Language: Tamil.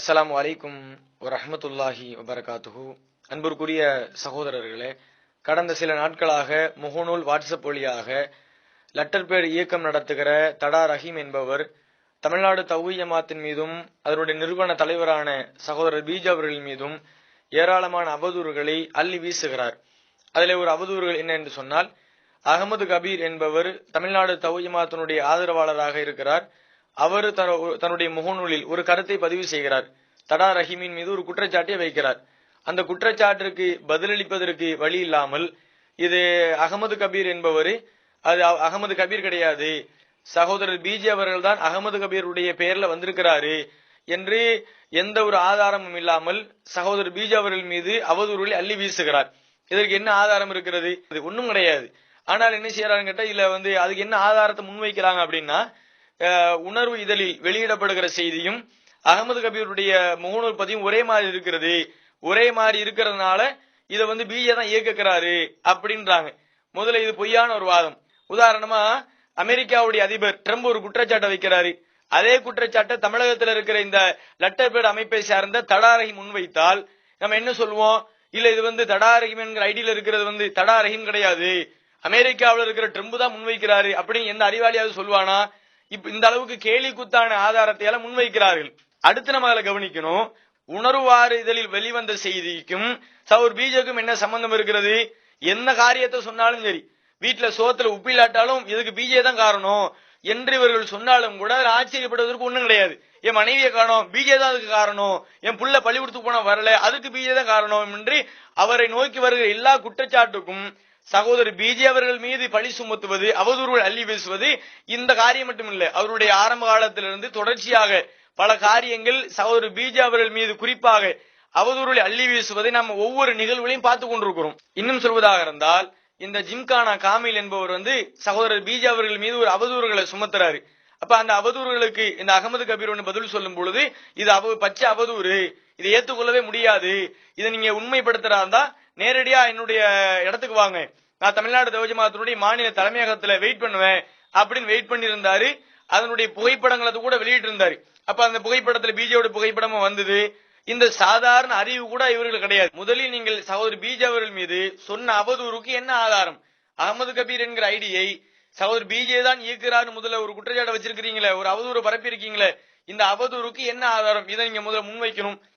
அஸ்லாம் வலைக்கும் வரஹ்மத்துல்லாஹி வபரகாத்துஹு. அன்பிற்குரிய சகோதரர்களே கடந்த சில நாட்களாக முகநூல் வாட்ஸ்அப் வழியாக லட்டர்பேட் இயக்கம் நடத்துகிற தடா ரஹீம் என்பவர் தமிழ்நாடு தௌஹீத் ஜமாத்தின் மீதும் அதனுடைய நிறுவன தலைவரான சகோதரர் பீஜா அவர்கள் மீதும் ஏராளமான அவதூறுகளை அள்ளி வீசுகிறார். அதிலே ஒரு அவதூறுகள் என்ன என்று சொன்னால் அகமது கபீர் என்பவர் தமிழ்நாடு தௌஹீத் ஜமாத்தினுடைய ஆதரவாளராக இருக்கிறார். அவர் தன- தன்னுடைய முகநூலில் ஒரு கருத்தை பதிவு செய்கிறார். தடா ரஹீமின் மீது ஒரு குற்றச்சாட்டை வைக்கிறார். அந்த குற்றச்சாட்டிற்கு பதிலளிப்பதற்கு வழி இல்லாமல் இது அகமது கபீர் என்பவர் அது அகமது கபீர் கிடையாது. சகோதரர் பிஜி அவர்கள் தான் அகமது கபீருடைய பெயர்ல வந்திருக்கிறாரு என்று எந்த ஒரு ஆதாரமும் இல்லாமல் சகோதரர் பிஜி அவர்கள் மீது அவதூறுகளை அள்ளி வீசுகிறார். இதற்கு என்ன ஆதாரம் இருக்கிறது? இது ஒண்ணும் கிடையாது. ஆனால் என்ன செய்யறாங்க கேட்டா இல்ல வந்து அதுக்கு என்ன ஆதாரத்தை முன்வைக்கிறாங்க அப்படின்னா உணர்வு இதழில் வெளியிடப்படுகிற செய்தியும் அகமது கபீருடைய முகநூல் பதிவும் ஒரே மாதிரி இருக்கிறது. ஒரே மாதிரி இருக்கிறதுனால இதை வந்து பிஜே தான் இயக்குறாரு அப்படின்றாங்க. முதல்ல இது பொய்யான ஒரு வாதம். உதாரணமா அமெரிக்காவுடைய அதிபர் ட்ரம்ப் ஒரு குற்றச்சாட்டை வைக்கிறாரு. அதே குற்றச்சாட்டை தமிழகத்தில் இருக்கிற இந்த லட்டர்பேட் அமைப்பை சார்ந்த தடாரகி முன்வைத்தால் நம்ம என்ன சொல்லுவோம்? இல்ல இது வந்து தடாரகிம் என்கிற ஐடியில இருக்கிறது வந்து தடாரகிம் கிடையாது. அமெரிக்காவில் இருக்கிற ட்ரம்ப் தான் முன்வைக்கிறாரு அப்படின்னு எந்த அறிவாளியாவது சொல்லுவானா? இப்ப இந்த அளவுக்கு கேலி குத்தான ஆதாரத்தை எல்லாம் முன்வைக்கிறார்கள். அடுத்து நம்ம அதில் கவனிக்கணும். உணர்வாறு இதழில் வெளிவந்த செய்திக்கும் சவுர் பீஜக்கும் என்ன சம்பந்தம் இருக்கிறது? என்ன காரியத்தை சொன்னாலும் சரி. வீட்டுல சோத்துல உப்பிலாட்டாலும் இதுக்கு பிஜே தான் காரணம். என்று இவர்கள் சொன்னாலும் கூட அதில் ஆச்சரியப்படுவதற்கு ஒண்ணும் கிடையாது. என் மனைவியை காரணம் பிஜே தான் அதுக்கு காரணம். என் புள்ள பள்ளிக்கூடத்துக்கு போன வரல அதுக்கு பிஜே தான் காரணம் என்று அவரை நோக்கி வருகிற எல்லா குற்றச்சாட்டுக்கும் சகோதரர் பிஜே அவர்கள் மீது பழி சுமத்துவது அவதூறுகள் அள்ளி பேசுவது இந்த காரியம் மட்டுமில்லை. அவருடைய ஆரம்ப காலத்திலிருந்து தொடர்ச்சியாக பல காரியங்கள் சகோதரர் பிஜே அவர்கள் மீது குறிப்பாக அவதூறுகளை அள்ளி வீசுவதை நம்ம ஒவ்வொரு நிகழ்வுகளையும் பார்த்து கொண்டிருக்கிறோம். இன்னும் சொல்வதாக இருந்தால் இந்த ஜிம்கானா காமில் என்பவர் வந்து சகோதரர் பிஜே அவர்கள் மீது ஒரு அவதூறுகளை சுமத்துறாரு. அப்ப அந்த அவதூறுகளுக்கு இந்த அகமது கபீர் ஒன்று பதில் சொல்லும் பொழுது இது அவ பச்சை அவதூறு இதை ஏத்துக்கொள்ளவே முடியாது இதை நீங்க உண்மைப்படுத்துறா இருந்தா நேரடியா என்னுடைய இடத்துக்கு வாங்க. நான் தமிழ்நாடு தவஜமாத்தினுடைய மாநில தலைமையகத்துல வெயிட் பண்ணுவேன் அப்படின்னு வெயிட் பண்ணியிருந்தாரு. அதனுடைய புகைப்படங்களை கூட வெளியிட்டு இருந்தாரு அப்ப அந்த புகைப்படத்துல பிஜேயோட புகைப்படமும் வந்தது. இந்த சாதாரண அறிவு கூட இவர்கள் கிடையாது. முதலில் நீங்கள் சகோதரி பிஜே அவர்கள் மீது சொன்ன அவதூறுக்கு என்ன ஆதாரம்? அகமது கபீர் என்கிற ஐடியை சகோதரி பிஜே தான் இயக்குறாரு முதல்ல ஒரு குற்றச்சாட்டை வச்சிருக்கீங்களே ஒரு அவதூறு பரப்பி இருக்கீங்களே இந்த அவதூறுக்கு என்ன ஆதாரம்? இதை நீங்க முதல்ல முன்வைக்கணும்.